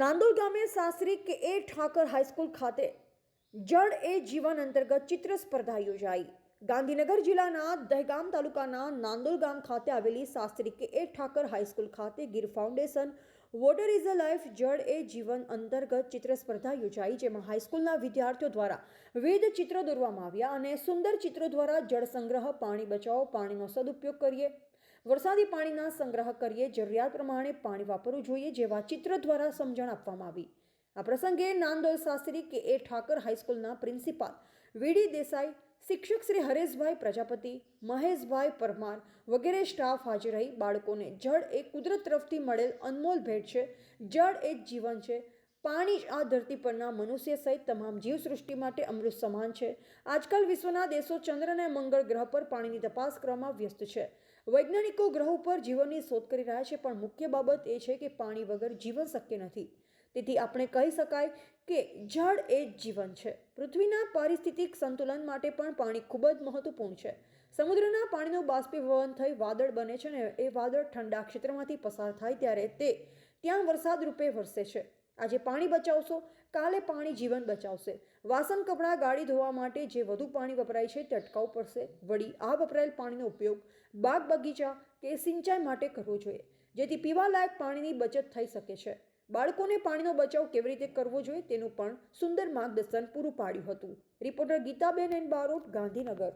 નાંદોલ ગામે સાસરી કે A Thakar high school ખાતે જળ એ જીવન અંતર્ગત ચિત્ર સ્પર્ધા યોજાઈ. ગાંધીનગર જિલ્લાના દહેગામ તાલુકાના નાંદોલ ગામ ખાતે આવેલી Shastri K A Thakar high school ખાતે Gir foundation water is a life જળ એ જીવન અંતર્ગત ચિત્ર સ્પર્ધા યોજાઈ, જેમાં હાઈસ્કૂલના વિદ્યાર્થીઓ દ્વારા વિવિધ ચિત્રો દોરવામાં આવ્યા અને સુંદર ચિત્રો દ્વારા જળ સંગ્રહ, પાણી બચાવો, પાણીનો સદુપયોગ કરીએ વરસાદી પાણીના સંગ્રહ કરીએ, જરૂરિયાત પ્રમાણે પાણી વાપરવું જોઈએ જેવા ચિત્ર દ્વારા સમજણ આપવામાં આવી. આ પ્રસંગે નાંદોલ શાસ્ત્રી કે એ ઠાકર હાઈસ્કૂલના પ્રિન્સિપાલ વીડી દેસાઈ, શિક્ષક શ્રી હરેશભાઈ પ્રજાપતિ, મહેશભાઈ પરમાર વગેરે સ્ટાફ હાજર રહી. બાળકોને જળ એ કુદરત તરફથી મળેલ અનમોલ ભેટ છે. જળ એ જ જીવન છે. પાણી આ ધરતી પરના મનુષ્ય સહિત તમામ જીવસૃષ્ટિ માટે અમૃત સમાન છે. આજકાલ વિશ્વના દેશો ચંદ્ર અને મંગળ ગ્રહ પર પાણીની તપાસ કરવામાં વ્યસ્ત છે. વૈજ્ઞાનિકો ગ્રહ ઉપર જીવનની શોધ કરી રહ્યા છે, પણ મુખ્ય બાબત એ છે કે પાણી વગર જીવન શક્ય નથી. તેથી આપણે કહી શકાય કે જળ એ જ જીવન છે. પૃથ્વીના પારિસ્થિતિક સંતુલન માટે પણ પાણી ખૂબ જ મહત્વપૂર્ણ છે. સમુદ્રના પાણીનું બાષ્પીભવન થઈ વાદળ બને છે ને એ વાદળ ઠંડા ક્ષેત્રમાંથી પસાર થાય ત્યારે તે ત્યાં વરસાદ રૂપે વરસે છે. આજે પાણી બચાવશો, કાલે પાણી જીવન બચાવશે. વાસણ, કપડાં, ગાડી ધોવા માટે જે વધુ પાણી વપરાય છે તે અટકાવવું પડશે. વળી આ વપરાયેલ પાણીનો ઉપયોગ બાગ બગીચા કે સિંચાઈ માટે કરવો જોઈએ, જેથી પીવાલાયક પાણીની બચત થઈ શકે છે. બાળકોને પાણીનો બચાવ કેવી રીતે કરવો જોઈએ તેનું પણ સુંદર માર્ગદર્શન પૂરું પાડ્યું હતું. Reporter Gitaben N Barot, Gandhinagar.